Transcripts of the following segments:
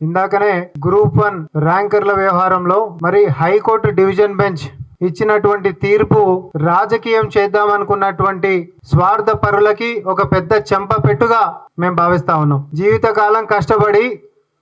ఇందాకనే group one ర్యాంకర్ల వ్యవహారంలో మరి హైకోర్టు డివిజన్ బెంచ్ ఇచ్చినటువంటి తీర్పు రాజకీయం చేద్దామనుకున్నటువంటి స్వార్థ పరులకి ఒక పెద్ద చెంప పెట్టుగా మేము భావిస్తా ఉన్నాం. జీవితకాలం కష్టపడి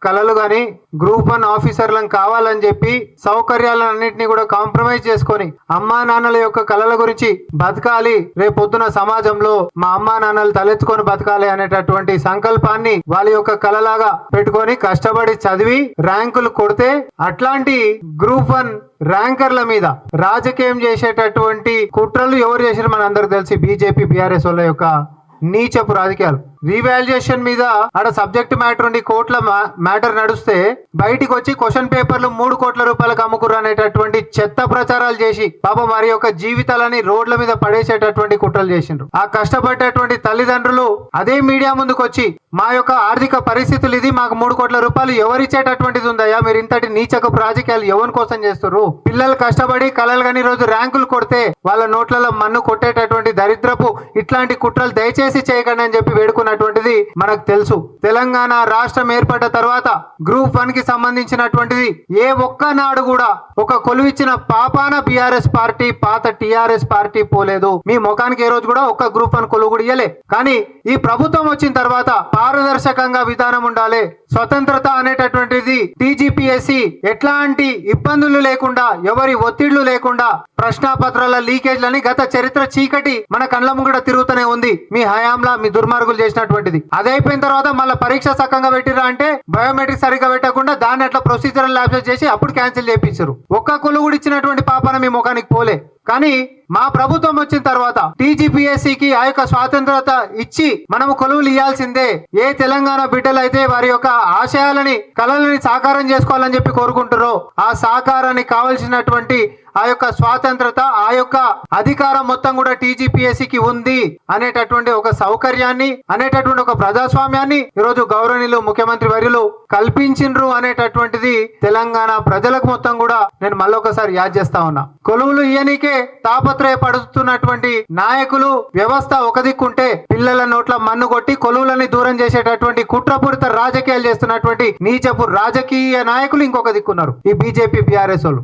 కళలు కానీ గ్రూప్ వన్ ఆఫీసర్లను కావాలని చెప్పి సౌకర్యాలన్నింటినీ కూడా కాంప్రమైజ్ చేసుకొని అమ్మా నాన్నల యొక్క కళల గురించి బతకాలి. రేపొద్దున సమాజంలో మా అమ్మా నాన్నలు తలెత్తుకొని బతకాలి అనేటటువంటి సంకల్పాన్ని వాళ్ళ యొక్క కళలాగా పెట్టుకొని కష్టపడి చదివి ర్యాంకులు కొడితే అట్లాంటి గ్రూప్ వన్ ర్యాంకర్ల మీద రాజకీయం చేసేటటువంటి కుట్రలు ఎవరు చేశారు మన తెలిసి. బీజేపీ బీఆర్ఎస్ వాళ్ళ యొక్క నీచపు రాజకీయాలు. రీవాల్యుయేషన్ మీద ఆడ సబ్జెక్ట్ మ్యాటర్ ఉండి కోట్ల మ్యాటర్ నడుస్తే బయటికి వచ్చి క్వశ్చన్ పేపర్లు మూడు కోట్ల రూపాయలకు అమ్ముకుర్రు అనేటటువంటి చెత్త ప్రచారాలు చేసి పాపం వారి యొక్క జీవితాలని రోడ్ల మీద పడేసేటటువంటి కుట్రలు చేసిండ్రు. ఆ కష్టపడేటువంటి తల్లిదండ్రులు అదే మీడియా ముందుకు వచ్చి మా యొక్క ఆర్థిక పరిస్థితులు ఇది మాకు మూడు కోట్ల రూపాయలు ఎవరిచ్చేటటువంటిది ఉందయ్యా మీరు ఇంతటి నీచక రాజకీయాలు ఎవరి కోసం చేస్తున్నారు పిల్లలు కష్టపడి కలలు కానీ రోజు ర్యాంకులు కొడితే వాళ్ళ నోట్లలో మన్ను కొట్టేటటువంటి దరిద్రపు ఇట్లాంటి కుట్రలు దయచేసి చేయకండి అని చెప్పి అన్నటువంటిది మనకు తెలుసు. తెలంగాణ రాష్ట్రం ఏర్పడ్డ తర్వాత గ్రూప్ వన్కి సంబంధించినటువంటిది ఏ ఒక్క నాడు కూడా ఒక కొలువిచ్చిన పాపాన బీఆర్ఎస్ పార్టీ పాత టిఆర్ఎస్ పార్టీ పోలేదు. మీ ముఖానికి ఏ రోజు కూడా ఒక్క గ్రూప్ వన్ కొలువు కూడా ఇయ్యలే. కానీ ఈ ప్రభుత్వం వచ్చిన తర్వాత పారదర్శకంగా విధానం ఉండాలి. స్వతంత్రత అనేటటువంటిది టీజీపీఎస్సి ఎట్లాంటి ఇబ్బందులు లేకుండా ఎవరి ఒత్తిళ్ళు లేకుండా ప్రశ్నాపత్రాల లీకేజ్లని గత చరిత్ర చీకటి మన కళ్ళ ముంగడ తిరుగుతూనే ఉంది. మీ హయాంలా మీ దుర్మార్గులు చేసినటువంటిది. అది అయిపోయిన తర్వాత మళ్ళీ పరీక్ష సక్కంగా పెట్టిరా అంటే బయోమెట్రిక్ సరిగ్గా పెట్టకుండా దాన్ని అట్లా ప్రొసీజర్ ల్యాబ్స్ చేసి అప్పుడు క్యాన్సిల్ చేయించారు ఒక్క కొలు కూడా ఇచ్చినటువంటి పాపన మీ ముఖానికి పోలే. కానీ మా ప్రభుత్వం వచ్చిన తర్వాత TGPSC కి ఆ యొక్క స్వాతంత్రత ఇచ్చి మనము కొలువులు ఇవ్వాల్సిందే ఏ తెలంగాణ బిడ్డలు అయితే వారి యొక్క ఆశయాలని కళలని సాకారం చేసుకోవాలని చెప్పి కోరుకుంటారో ఆ సాకారానికి కావలసినటువంటి ఆ యొక్క స్వాతంత్రత ఆ యొక్క అధికారం మొత్తం కూడా టీజీపీఎస్సికి కి ఉంది అనేటటువంటి ఒక సౌకర్యాన్ని అనేటటువంటి ఒక ప్రజాస్వామ్యాన్ని ఈరోజు గౌరవనీయులు ముఖ్యమంత్రి వర్యులు కల్పించిండ్రు అనేటటువంటిది తెలంగాణ ప్రజలకు మొత్తం కూడా నేను మళ్ళొకసారి యాద్ చేస్తా ఉన్నా. కొలువులు ఇయనికే తాపత్రయపడుతున్నటువంటి నాయకులు వ్యవస్థ ఒక దిక్కుంటే పిల్లల నోట్ల మన్ను కొట్టి కొలువులని దూరం చేసేటటువంటి కుట్రపూరిత రాజకీయాలు చేస్తున్నటువంటి నీచపు రాజకీయ నాయకులు ఇంకొక దిక్కున్నారు. ఈ బీజేపీ బీఆర్ఎస్ వాళ్ళు.